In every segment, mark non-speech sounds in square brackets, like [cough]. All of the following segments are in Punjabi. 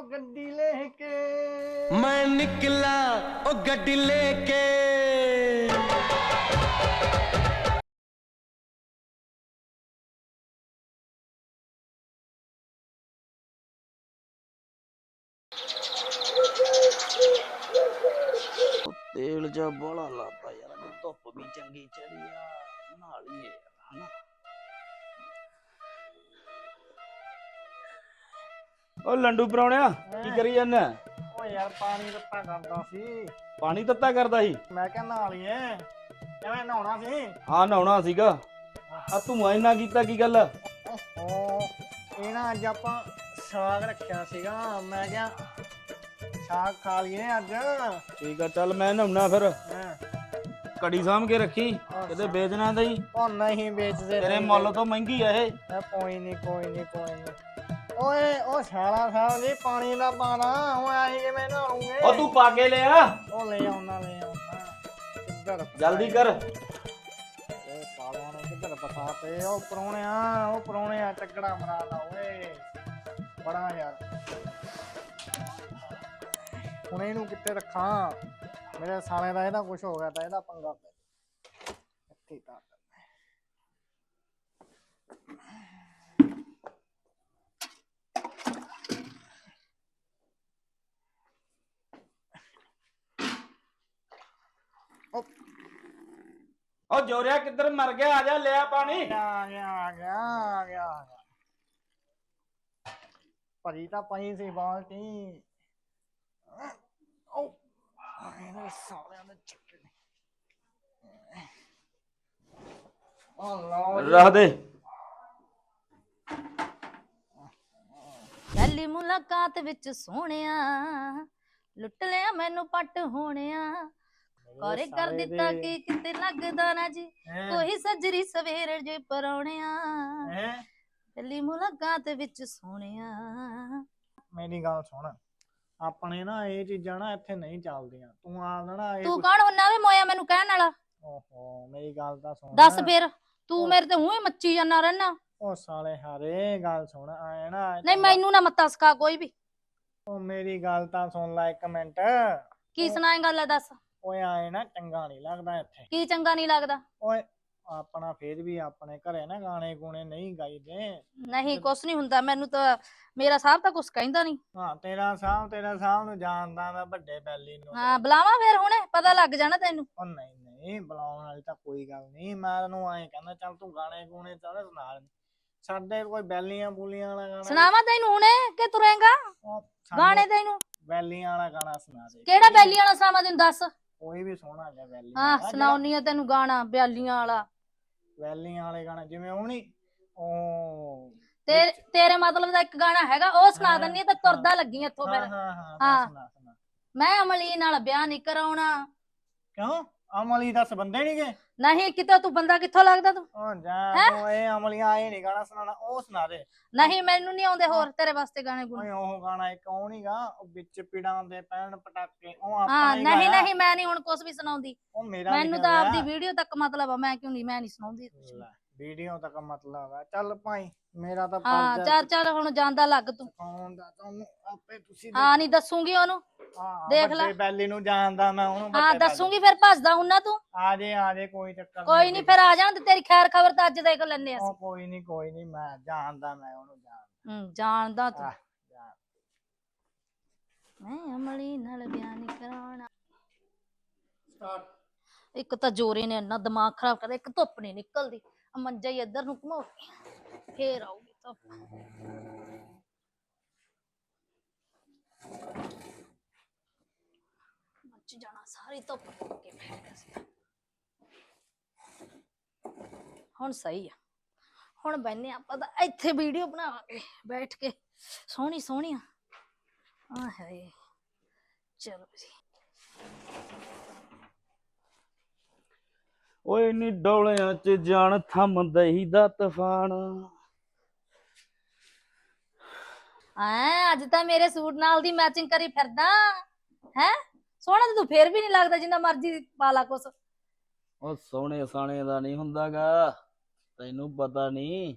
ਉਹ ਗੱਡੀ ਲੈ ਕੇ। ਮੈਂ ਨਿਕਲਾ ਉਹ ਗੱਡੀ ਲੈ ਕੇ। ਤੇਲ ਜਾ ਬੋਲਾ ਲਾਤਾ ਯਾਰ ਧੁੱਪ ਵੀ ਚੰਗੀ ਚੜੀ ਆ। ਨਾਲ ਹੀ ਹੈ ਹਨਾ? ਓ ਲੰਡੂ ਪਰੌਣਿਆ ਕੀ ਕਰੀ ਜਾਂਦਾ? ਓ ਯਾਰ ਪਾਣੀ ਰੱਪਾ ਕਰਦਾ ਸੀ। ਪਾਣੀ ਤੱਤਾ ਕਰਦਾ ਸੀ? ਮੈਂ ਕਿਹਾ ਨਹਾ ਲਈਏ। ਕਿਵੇਂ ਨਹਾਉਣਾ ਸੀ? ਹਾਂ ਨਹਾਉਣਾ ਸੀਗਾ। ਆ ਤੂੰ ਇੰਨਾ ਕੀਤਾ ਕੀ ਗੱਲ? ਓਹੋ ਇਹ ਨਾ ਅੱਜ ਆਪਾਂ ਸਾਗ ਰੱਖਿਆ ਸੀਗਾ। ਮੈਂ ਕਿਹਾ ਸਾਗ ਖਾ ਲਈਏ ਅੱਜ। ਠੀਕ ਆ ਚੱਲ ਮੈਂ ਨਹਾਉਣਾ ਫਿਰ। ਹੈਂ। ਕੜੀ ਸਾਂਭ ਕੇ ਰੱਖੀ ਕਿਤੇ ਵੇਚਣਾ ਹੀ ਉਹ ਨਹੀਂ ਵੇਚਦੇ ਤੇਰੇ ਮੁੱਲ ਤੋਂ ਮਹਿੰਗੀ ਆ ਇਹ। ਇਹ ਕੋਈ ਨਹੀਂ ਕੋਈ ਨਹੀਂ ਕੋਈ ਨਹੀਂ ਓਏ ਉਹ ਛਾਲਾ ਸਾਹਿਬ ਜੀ ਪਾਣੀ ਦਾ ਪਾਣਾ ਹੁਣ ਆਹੀ ਕਿਵੇਂ ਨਹਾਉਂਗੇ ਓ ਤੂੰ ਪਾ ਕੇ ਲਿਆ। ਉਹ ਲੈ ਆਉਣਾ ਲੈ ਆਉਣਾ। ਕਿੱਧਰ ਜਲਦੀ ਕਰ। ਇਹ ਸਾਲਿਆਂ ਨੇ ਕਿੱਧਰ ਫਸਾ ਤੇ ਉਹ ਪਰੋਣਿਆ ਉਹ ਪਰੋਣਿਆ ਟੱਕੜਾ ਮਰਾ ਲਾ ਓਏ। ਬੜਾ ਯਾਰ। ਹੁਣ ਇਹਨੂੰ ਕਿੱਥੇ ਰੱਖਾਂ? ਮੇਰੇ ਸਾਲੇ ਦਾ ਇਹਦਾ ਕੁਝ ਹੋ ਗਿਆ ਤਾਂ ਇਹਦਾ ਪੰਗਾ ਪੈ। ਇੱਥੇ ਤਾਂ ਓ ਜੋਰਿਆ ਕਿੱਧਰ ਮਰ ਗਿਆ? ਆ ਜਾ ਲਿਆ ਪਾਣੀ ਆ ਗਿਆ ਆ ਗਿਆ ਆ ਗਿਆ ਆ ਗਿਆ। ਭਰੀ ਤਾਂ ਪਈ ਸੀ ਬਾਲਟੀ। ਉਹ ਇਹਨੇ ਸਾਲਿਆਂ ਦੇ ਚੱਕੇ ਨੇ ਉਹ ਲਓ ਜੀ। ਰੱਖ ਦੇ। ਪਹਿਲੀ ਮੁਲਾਕਾਤ ਵਿੱਚ ਸੋਹਣਿਆ। ਲੁੱਟ ਲਿਆ ਮੈਨੂੰ ਪੱਟ ਹੋਣਿਆ। ਕੋਰੇ ਕਰ ਦਿੱਤਾ ਕਿ ਕਿਤੇ ਲੱਗਦਾ ਨਾ ਜੀ? ਕੋਈ ਸੱਜਰੀ ਸਵੇਰ ਜੇ ਪਰੌਣਿਆ? ਪਹਿਲੀ ਮੁਲਾਕਾਤ ਵਿੱਚ ਸੋਹਣਿਆ। ਮੇਰੀ ਗੱਲ ਸੁਣ। ਆਪਣੇ ਨਾ ਇਹ ਚੀਜ਼ਾਂ ਨਾ ਇੱਥੇ ਨਹੀਂ ਚੱਲਦੀਆਂ। ਤੂੰ ਆ ਨਾ ਇਹ ਤੂੰ ਕੌਣ? ਹੁੰਨਾ ਵੇ ਮੋਇਆ ਮੈਨੂੰ ਕਹਿਣ ਵਾਲਾ। ਓਹੋ ਮੇਰੀ ਗੱਲ ਤਾਂ ਸੁਣ। ਦੱਸ ਫੇਰ ਤੂੰ ਮੇਰੇ ਤੇ ਹੂੰ ਹੀ ਮੱਚੀ ਜਾਂਦਾ ਰਹਿਣਾ ਉਹ ਸਾਲੇ ਹਾਰੇ ਗੱਲ ਸੁਣ ਆਏ ਨਾ ਨਹੀਂ ਮੈਨੂੰ ਨਾ ਮੱਤਾ ਸਿਖਾ ਕੋਈ ਵੀ। ਉਹ ਮੇਰੀ ਗੱਲ ਤਾਂ ਸੁਣ ਲੈ ਇੱਕ ਮਿੰਟ। ਕੀ ਸੁਣਾਏਗਾ ਲੈ ਦੱਸ। ਓਏ ਆਏ ਨਾ ਚੰਗਾ ਨਹੀਂ ਲੱਗਦਾ ਇੱਥੇ। ਕੀ ਚੰਗਾ ਨਹੀਂ ਲੱਗਦਾ? ਓਏ ਆਪਣਾ ਫੇਰ ਵੀ ਆਪਣੇ ਘਰੇ ਨਾ ਗਾਣੇ ਗੂਣੇ ਨਹੀਂ ਗਾਈਦੇ। ਨਹੀਂ ਕੁਛ ਨਹੀਂ ਹੁੰਦਾ। ਮੈਨੂੰ ਤਾਂ ਮੇਰਾ ਸਾਹਿਬ ਤਾਂ ਕੁਛ ਕਹਿੰਦਾ ਨਹੀਂ। ਹਾਂ ਤੇਰਾ ਸਾਹ ਤੇਰਾ ਸਾਹ ਨੂੰ ਜਾਣਦਾ ਮੈਂ ਵੱਡੇ ਬੈਲੀ ਨੂੰ। ਹਾਂ ਬੁਲਾਵਾ ਫੇਰ ਹੁਣੇ ਪਤਾ ਲੱਗ ਜਾਣਾ ਤੈਨੂੰ। ਉਹ ਨਹੀਂ ਨਹੀਂ ਬੁਲਾਉਣ ਵਾਲੀ ਤਾਂ ਕੋਈ ਗੱਲ ਨਹੀਂ। ਮੈਂ ਉਹਨੂੰ ਐਂ ਕਹਿੰਦਾ ਚੱਲ ਤੂੰ ਗਾਣੇ ਗੂਣੇ ਚੱਲ ਸੁਣਾ। ਸਾਡੇ ਕੋਈ ਬੈਲੀਆਂ ਬੂਲੀਆਂ ਵਾਲਾ ਗਾਣਾ ਸੁਣਾਵਾ ਤੈਨੂੰ ਹੁਣੇ ਕਿ ਤੁਰੇਗਾ? ਗਾਣੇ ਤੈਨੂੰ। ਬੈਲੀਆਂ ਵਾਲਾ ਗਾਣਾ ਸੁਣਾ ਦੇ। ਕਿਹੜਾ ਬੈਲੀ ਵਾਲਾ ਸੁਣਾਵਾ ਤੈਨੂੰ ਦੱਸ। ਕੋਈ ਵੀ ਸੋਹਣਾ ਜਿਹਾ ਬੈਲੀ ਹਾਂ ਸੁਣਾਉਣੀ ਆ ਤੈਨੂੰ ਗਾਣਾ ਬਿਆਲੀਆਂ ਵਾਲਾ। ਵੈਲੀਆਂ ਵਾਲੇ ਗਾਣੇ ਜਿਵੇਂ ਉਹ ਨੀ ਉਹ ਤੇ ਤੇਰੇ ਮਤਲਬ ਦਾ ਇੱਕ ਗਾਣਾ ਹੈਗਾ ਉਹ ਸੁਣਾ ਦਿੰਨੀ ਆ ਤੇ ਤੁਰਦਾ ਲੱਗੀ ਇੱਥੋਂ ਹਾਂ ਫਿਰ। ਹਾਂ ਹਾਂ ਹਾਂ। ਦੱਸ ਸੁਣਾ ਸੁਣਾ ਮੈਂ ਅਮਲੀ ਨਾਲ ਵਿਆਹ ਨਹੀਂ ਕਰਾਉਣਾ। ਕਿਉਂ? ਅਮਲੀ ਦੱਸ ਬੰਦੇ ਨਹੀਂਗੇ ਨਹੀਂ ਕਿਤੇ ਤੂੰ ਬੰਦਾ ਕਿੱਥੋਂ ਲੱਗਦਾ ਤੂੰ? ਉਹ ਜਾ ਹੈਂ? ਤੂੰ ਇਹ ਅਮਲੀਆਂ ਇਹ ਨਹੀਂ ਗਾਣਾ ਸੁਣਾਣਾ ਉਹ ਸੁਣਾ ਦੇ। ਨਹੀਂ ਮੈਨੂੰ ਨਹੀਂ ਆਉਂਦੇ ਹੋਰ ਤੇਰੇ ਵਾਸਤੇ ਗਾਣੇ ਗੁਣ। ਓਏ ਉਹ ਗਾਣਾ ਇੱਕ ਉਹ ਨੀਗਾ ਉਹ ਵਿੱਚ ਪਿੜਾਂ ਦੇ ਪੈਣ ਪਟਾਕੇ ਉਹ ਹਾਂ ਆਪਣਾ ਹੀ ਨਹੀਂ ਗਾਇਆ। ਨਹੀਂ ਮੈਂ ਨਹੀਂ ਹੁਣ ਕੁਝ ਵੀ ਸੁਣਾਉਂਦੀ। ਉਹ ਮੇਰਾ ਮੈਨੂੰ ਤਾਂ ਆਪਦੀ ਵੀਡੀਓ ਤੱਕ ਮਤਲਬ ਆ ਮੈਂ ਕਿਉਂ ਨਹੀਂ ਮੈਂ ਨਹੀਂ ਸੁਣਾਉਂਦੀ। ਕੁਛ ਵੀ। ਵੀਡੀਓ ਤੱਕ ਮਤਲਬ ਹੈ। ਚੱਲ ਭਾਈ ਮੇਰਾ ਤਾਂ ਹਾਂ ਚੱਲ ਚੱਲ ਹੁਣ ਜਾਂਦਾ ਲੱਗ ਤੂੰ। ਸਿਖਾਉਣ ਦਾ ਤੁਹਾਨੂੰ ਆਪੇ ਤੁਸੀਂ ਹਾਂ ਨਹੀਂ ਦੱਸੂਗੀ ਉਹਨੂੰ। ਹਾਂ, ਦੇਖ ਲੈ। ਵੱਡੇ ਬੈਲੀ ਨੂੰ ਜਾਣਦਾ ਮੈਂ ਉਹਨੂੰ ਹਾਂ ਵੱਡੇ ਬੈਲੀ। ਦੱਸੂਗੀ ਫਿਰ ਭੱਜਦਾ ਹੁੰਨਾ ਤੂੰ। ਆ ਜੇ ਆ ਜੇ ਕੋਈ ਚੱਕਰ ਕੋਈ ਨਹੀਂ। ਫਿਰ ਆ ਜਾਣ ਤੇ ਤੇਰੀ ਖੈਰ ਖਬਰ ਤਾਂ ਅੱਜ ਦੇਖ ਲੈਨੇ ਉਹ ਅਸੀਂ। ਕੋਈ ਨਹੀਂ ਕੋਈ ਨਹੀਂ ਮੈਂ ਜਾਣਦਾ ਮੈਂ ਉਹਨੂੰ ਜਾਣਦਾ। ਹੂੰ ਜਾਣਦਾ ਤੂੰ। ਆਹ, ਜਾਣ ਮੈਂ ਅਮਲੀ ਨਾਲ ਨਹੀਂ ਕਰਾਉਣਾ। ਇੱਕ ਤਾਂ ਜੋਰੇ ਨੇ ਇੰਨਾ ਦਿਮਾਗ ਖਰਾਬ ਕਰਦਾ ਇੱਕ ਧੁੱਪ ਨਹੀਂ ਨਿਕਲਦੀ। ਆ ਮੰਜਾ ਹੀ ਇੱਧਰ ਨੂੰ ਘੁਮਾਓ ਫੇਰ ਆਊਗੀ ਧੁੱਪ ਮੱਚ ਜਾਣਾ ਸਾਰੀ ਧੁੱਪ ਟੁੱਟ ਕੇ ਬੈਠ ਗਿਆ ਸੀ ਹੁਣ ਸਹੀ ਆ ਹੁਣ ਬੈਨੇ ਆਪਾਂ ਤਾਂ ਇੱਥੇ ਵੀਡੀਓ ਬਣਾਵਾਂਗੇ ਬੈਠ ਕੇ ਸੋਹਣੀ ਸੋਹਣੀਆਂ ਆ ਹੈ ਚਲੋ ਜੀ ਓਏ ਨੀ ਡੋਲਿਆਂ 'ਚ ਜਾਣ ਥੰਮਦਾ ਹੀ ਦਾ ਤੂਫਾਨ। ਐ ਅੱਜ ਤਾਂ ਮੇਰੇ ਸੂਟ ਨਾਲ ਦੀ ਮੈਚਿੰਗ ਕਰੀ ਫਿਰਦਾ। ਹੈ? ਸੋਹਣਾ ਤਾਂ ਤੂੰ ਫੇਰ ਵੀ ਨਹੀਂ ਲੱਗਦਾ ਜਿੰਨਾ ਮਰਜ਼ੀ ਪਾ ਲਾ ਕੁਛ। ਉਹ ਸੋਹਣੇ ਸਾਣੇ ਦਾ ਨਹੀਂ ਹੁੰਦਾਗਾ। ਤੈਨੂੰ ਪਤਾ ਨਹੀਂ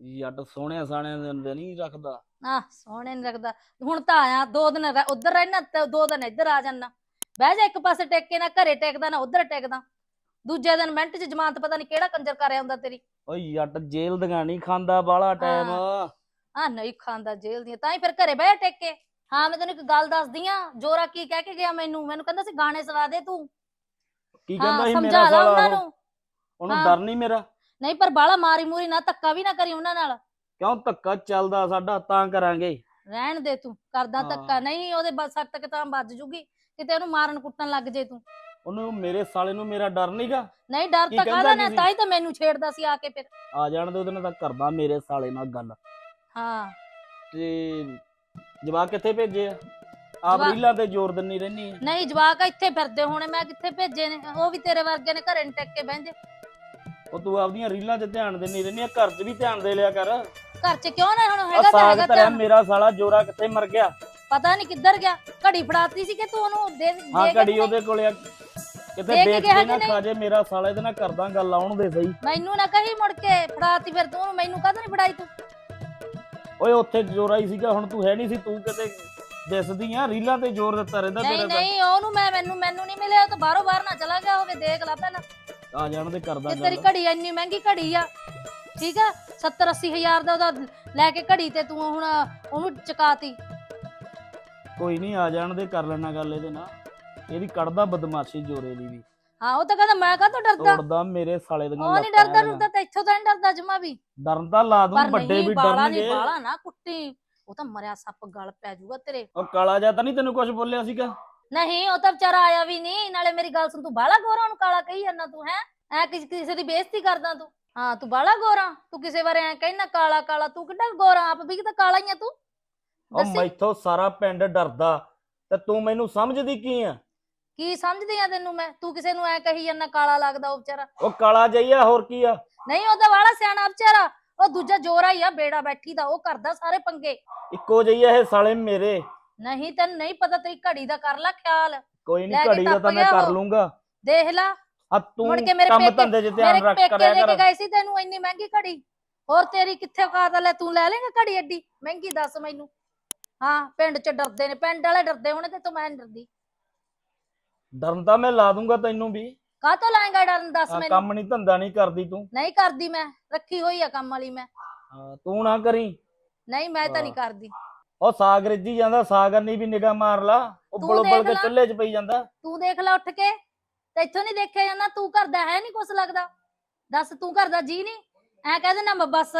ਜੱਟ ਸੋਹਣਿਆ ਸਾਣਿਆਂ ਦੇ ਨਹੀਂ ਰੱਖਦਾ। ਆ ਸੋਹਣੇ ਨਹੀਂ ਲੱਗਦਾ ਹੁਣ ਤਾਂ ਆਇਆ ਦੋ ਦਿਨ ਉੱਧਰ ਰਹਿਣਾ ਤੇ ਦੋ ਦਿਨ ਇੱਧਰ ਆ ਜਾਣਾ। ਬਹਿ ਜਾ ਇੱਕ ਪਾਸੇ ਟੇਕ ਕੇ ਨਾ ਘਰੇ ਟੇਕਦਾ ਨਾ ਉੱਧਰ ਟੇਕਦਾ। ਦੂਜੇ ਦਿਨ ਮਿੰਟ ਚ ਜ਼ਮਾਨਤ ਪਤਾ ਨਹੀਂ ਕਿਹੜਾ ਕੰਜਰ ਕਰਿਆ ਹੁੰਦਾ ਤੇਰੀ। ਓਏ ਜੱਟ ਜੇਲ੍ਹ ਦੀਆਂ ਨਹੀਂ ਖਾਂਦਾ ਬਾਲਾ ਟਾਈਮ ਆ ਨਹੀਂ ਖਾਂਦਾ ਜੇਲ੍ਹ ਦੀਆਂ ਤਾਂ ਹੀ ਫਿਰ ਘਰੇ ਬਹਿ ਟੇਕ ਕੇ। ਹਾਂ ਮੈਂ ਤੈਨੂੰ ਇੱਕ ਗੱਲ ਦੱਸਦੀ ਆ ਜੋਰਾ ਕੀ ਕਹਿ ਕੇ ਗਿਆ ਮੈਨੂੰ? ਮੈਨੂੰ ਕਹਿੰਦਾ ਸੀ ਗਾਣੇ ਸੁਣਾ ਦੇ ਤੂੰ। ਕੀ ਕਹਿੰਦਾ ਹਾਂ ਸੀ ਸਮਝਾ ਮੇਰਾ ਲਾ ਉਹਨਾਂ ਸਾਲਾ? ਨੂੰ। ਉਹਨੂੰ ਹਾਂ। ਡਰ ਨਹੀਂ ਮੇਰਾ? ਨਹੀਂ ਪਰ ਬਾਲਾ ਮਾਰੀ ਮੂਰੀ ਨਾ ਧੱਕਾ ਵੀ ਨਾ ਕਰੀ ਉਹਨਾਂ ਨਾਲ। ਕਿਉਂ ਧੱਕਾ ਚੱਲਦਾ ਸਾਡਾ ਤਾਂ ਕਰਾਂਗੇ। ਰਹਿਣ ਦੇ ਤੂੰ ਕਰਦਾ ਹਾਂ। ਧੱਕਾ। ਨਹੀਂ ਉਹਦੇ ਬਸ ਸੱਟ ਤੱਕ ਤਾਂ ਵੱਜ ਜੂਗੀ। ਕਿਤੇ ਉਹਨੂੰ ਮਾਰਨ ਕੁੱਟਣ ਲੱਗ ਜੇ ਤੂੰ। ਉਹਨੂੰ ਮੇਰੇ ਸਾਲੇ ਨੂੰ ਮੇਰਾ ਡਰ ਨਹੀਂਗਾ ਨਹੀਂ ਡਰ ਕੀ ਤਾਂ ਕਹਿੰਦਾ ਕਾਹਦਾ ਨਾ ਸੀ? ਤਾਂ ਹੀ ਤਾਂ ਮੈਨੂੰ ਛੇੜਦਾ ਸੀ ਆ ਕੇ ਫਿਰ। ਆ ਜਾਣ ਦੇ ਉਹਦੇ ਨਾਲ ਤਾਂ ਕਰਦਾ ਮੇਰੇ ਸਾਲੇ ਨਾਲ ਗੱਲ। ਹਾਂ। ਤੇ ਜਵਾਕ ਕਿੱਥੇ ਭੇਜੇ ਆ? ਆਪ ਜਵਾਕ- ਰੀਲਾਂ ਤੇ ਜ਼ੋਰ ਦਿੰਨੀ ਰਹਿਨੀ ਆ। ਨਹੀਂ ਜਵਾਕ ਇੱਥੇ ਫਿਰਦੇ ਹੋਣੇ ਮੈਂ ਕਿੱਥੇ ਭੇਜੇ ਨੇ? ਉਹ ਵੀ ਤੇਰੇ ਵਰਗੇ ਨੇ ਘਰੇ ਨੀ ਟਿਕ ਕੇ ਬਹਿੰਦੇ। ਉਹ ਤੂੰ ਆਪਦੀਆਂ ਰੀਲਾਂ 'ਚ ਧਿਆਨ ਦਿੰਨੀ ਰਹਿਨੀ ਆ ਘਰ 'ਚ ਵੀ ਧਿਆਨ ਦੇ ਲਿਆ ਕਰ। ਆ ਘਰ 'ਚ ਕਿਉਂ ਨਾ ਹੁਣ? ਹੈਗਾ ਤਾਂ ਸਾਗ ਹੈਗਾ ਧਰਿਆ ਮੇਰਾ ਸਾਲਾ ਜੋਰਾ ਕਿੱਥੇ ਮਰ ਗਿਆ? ਪਤਾ ਨਹੀਂ ਕਿੱਧਰ ਗਿਆ। ਘੜੀ ਫੜਾਤੀ ਸੀ ਕਿ ਤੂੰ ਉਹਨੂੰ ਦੇ ਦੇ ਹਾਂ ਕੇ ਘੜੀ? ਉਹਦੇ ਕੋਲੇ ਆ। ਕਿਤੇ ਦੇ ਕੇ ਵੇਚ ਨਾ? ਖਾ ਜੇ ਮੇਰਾ ਸਾਲਾ ਇਹਦੇ ਨਾਲ ਕਰਦਾ ਗੱਲ ਆਉਣ ਦੇ ਸਹੀ ਮੈਨੂੰ ਨਾ ਕਹੀ ਮੁੜ ਕੇ ਫੜਾਤੀ ਫਿਰ ਤੂੰ ਉਹਨੂੰ ਮੈਨੂੰ ਕਾਹਦਾ ਨਹੀਂ ਫੜਾਈ ਤੂੰ? ਓਏ ਉੱਥੇ ਜੋਰਾ ਹੀ ਸੀਗਾ ਹੁਣ ਤੂੰ ਹੈ ਨਹੀਂ ਸੀ ਤੂੰ ਕਿਤੇ ਦਿਸਦੀ ਆ ਰੀਲਾਂ ਤੇ ਜ਼ੋਰ ਦਿੱਤਾ ਰਹਿੰਦਾ ਨਹੀਂ ਤੇਰੇ ਨਹੀਂ ਉਹਨੂੰ ਮੈਂ ਮੈਨੂੰ ਮੈਨੂੰ ਨਹੀਂ ਮਿਲਿਆ ਉਹ ਤਾਂ ਬਾਹਰੋਂ ਬਾਹਰ ਨਾ ਚਲਾ ਗਿਆ ਹੋਵੇ ਦੇਖ ਲੈ ਪਹਿਲਾਂ। ਆ ਜਾਣ ਦੇ ਕਰਦਾ ਤੇ ਤੇਰੀ ਗੱਲ ਘੜੀ ਇੰਨੀ ਮਹਿੰਗੀ ਘੜੀ ਆ ਠੀਕ ਆ? 70 80 ਹਜ਼ਾਰ ਦਾ ਉਹਦਾ ਲੈ ਕੇ ਘੜੀ ਤੇ ਤੂੰ ਹੁਣ ਉਹਨੂੰ ਚਕਾਤੀ। ਕੋਈ ਨਹੀਂ ਆ ਜਾਣ ਦੇ ਕਰ ਲੈਣਾ ਗੱਲ ਇਹਦੇ ਨਾਲ। ਇਹਦੀ ਕੱਢਦਾ ਬਦਮਾਸ਼ੀ ਜੋਰੇ ਦੀ ਵੀ। ਹਾਂ ਉਹ ਤਾਂ ਕਹਿੰਦਾ ਮੈਂ ਕਾਹਤੋਂ ਡਰਦਾ? ਤੋੜਦਾ ਮੇਰੇ ਸਾਲੇ ਦੀਆਂ ਉਹ ਨਹੀਂ ਲੱਤਾਂ ਡਰਦਾ ਇਹਦੇ ਡਰਦਾ ਤਾਂ ਇੱਥੋਂ ਤਾਂ ਨਹੀਂ ਡਰਦਾ ਜਮਾ ਵੀ। ਡਰਨ ਤਾਂ ਲਾ ਦੂੰ ਪਰ ਵੱਡੇ ਨਹੀਂ ਵੀ ਬਾਲਾ ਨਹੀਂ ਡਰਨਗੇ। ਬਾਲਾ ਨਾ ਕੁੱਟੀ। ਉਹ ਤਾਂ ਮਰਿਆ ਸੱਪ ਗਲ ਪੈ ਜਾਊਗਾ ਤੇਰੇ। ਉਹ ਕਾਲਾ ਜਿਹਾ ਤਾਂ ਨਹੀਂ ਤੈਨੂੰ ਕੁਝ ਬੋਲਿਆ ਸੀਗਾ? ਨਹੀਂ ਉਹ ਤਾਂ ਵਿਚਾਰਾ ਆਇਆ ਵੀ ਨਹੀਂ। ਨਾਲੇ ਮੇਰੀ ਗੱਲ ਸੁਣ ਤੂੰ ਬਾਲਾ ਗੋਰਾ ਨੂੰ ਕਾਲਾ ਕਹੀ ਜਾਂਦਾ ਤੂੰ ਹੈ? ਐ ਕਿਸੇ ਕਿਸੇ ਦੀ ਬੇਇੱਜ਼ਤੀ ਕਰਦਾ ਤੂੰ? ਹਾਂ ਤੂੰ ਬਾਲਾ ਗੋਰਾ ਤੂੰ ਕਿਸੇ ਬਾਰੇ ਐ ਕਹਿਣਾ ਕਾਲਾ ਕਾਲਾ। ਤੂੰ ਕਿੱਡਾ ਗੋਰਾ ਆਪ ਵੀ ਤਾਂ ਕਾਲਾ ਹੀ ਆ ਤੂੰ। ਉਹ ਦੱਸੀ? ਮੈਥੋਂ ਸਾਰਾ ਪਿੰਡ ਡਰਦਾ ਤੇ ਤੂੰ ਮੈਨੂੰ ਸਮਝਦੀ ਕੀ ਆ? ਕੀ ਸਮਝਦੀ ਆ ਤੈਨੂੰ ਮੈਂ? ਤੂੰ ਕਿਸੇ ਨੂੰ ਐ ਕਹੀ ਜਾਂਦਾ ਕਾਲਾ ਲੱਗਦਾ ਉਹ ਵਿਚਾਰਾ। ਉਹ ਕਾਲਾ ਜਈਆ ਹੋਰ ਕੀ ਆ? ਨਹੀਂ ਉਹ ਤਾਂ ਵਾਲਾ ਸਿਆਣਾ ਵਿਚਾਰਾ। ਉਹ ਦੂਜਾ ਜੋਰਾ ਹੀ ਆ ਬੇੜਾ ਬੈਠੀ ਦਾ ਉਹ ਕਰਦਾ ਸਾਰੇ ਪੰਗੇ। ਇੱਕੋ ਜਈਆ ਇਹ ਸਾਲੇ ਮੇਰੇ। ਨਹੀਂ ਤੈਨੂੰ ਨਹੀਂ ਪਤਾ ਤੇਰੀ ਘੜੀ ਦਾ ਕਰ ਲੈ ਖਿਆਲ। ਕੋਈ ਲੈ ਨਹੀਂ ਕੇ ਘੜੀ ਦਾ ਟੱਪ ਤਾਂ ਮੈਂ ਗਿਆ ਕਰ ਉਹ। ਲੂੰਗਾ। ਦੇਖ ਲੈ। ਆ ਤੂੰ ਮੁੜ ਕੇ ਮੇਰੇ ਕੰਮ ਪੇਕੇ- ਧੰਦੇ 'ਚ ਧਿਆਨ ਮੇਰੇ ਰੱਖ ਪੇਕੇ ਕਰਿਆ ਲੈ ਕੇ ਕਰ। ਗਏ ਸੀ ਤੈਨੂੰ ਇੰਨੀ ਮਹਿੰਗੀ ਘੜੀ? ਹੋਰ ਤੇਰੀ ਕਿੱਥੇ ਔਕਾਤ ਲੈ ਤੂੰ ਲੈ ਲੇਗਾ ਘੜੀ ਐਡੀ? ਮਹਿੰਗੀ ਦੱਸ ਮੈਨੂੰ। ਹਾਂ ਪਿੰਡ ਚ ਡਰਦੇ ਨੇ ਪਿੰਡ ਵਾਲੇ ਡਰਦੇ ਹੋਣੇ ਤੇ ਤੂੰ ਮੈਂ ਨੀ ਡਰਦੀ। ਡਰਨ ਤਾਂ ਮੈਂ ਲਾ ਦੂੰਗਾ ਤੈਨੂੰ ਵੀ। ਕਾਹਤੋਂ ਲਾਏਗਾ ਡਰਨ ਦੱਸ ਆਹ ਮੈਨੂੰ। ਕੰਮ ਨਹੀਂ ਧੰਦਾ ਨਹੀਂ ਕਰਦੀ ਤੂੰ। ਨਹੀਂ ਕਰਦੀ ਮੈਂ ਰੱਖੀ ਹੋਈ ਆ ਕੰਮ ਵਾਲੀ ਮੈਂ। ਹਾਂ, ਤੂੰ ਨਾ ਕਰੀ। ਨਹੀਂ ਮੈਂ ਤਾਂ ਨਹੀਂ ਹਾਂ। ਕਰਦੀ। ਉਹ ਸਾਗ ਰਿੱਝੀ ਜਾਂਦਾ ਸਾਗ ਨਹੀਂ ਵੀ ਨਿਗਾਹ ਮਾਰ ਲਾ। ਉਹ ਤੂੰ ਬੁਲ ਬੁਲ ਦੇਖ ਕੇ ਲਾ। ਚੁੱਲ੍ਹੇ 'ਚ ਪਈ ਜਾਂਦਾ। ਤੂੰ ਦੇਖ ਲੈ ਉੱਠ ਕੇ ਤੇ ਇੱਥੋਂ ਨਹੀਂ ਦੇਖਿਆ ਜਾਂਦਾ ਤੂੰ ਕਰਦਾ ਹੈ ਨਹੀਂ ਕੁਛ ਲੱਗਦਾ। ਦੱਸ ਤੂੰ ਕਰਦਾ ਜੀ ਨਹੀਂ ਐ ਕਹਿ ਦੇਣਾ ਮੈਂ ਬਸ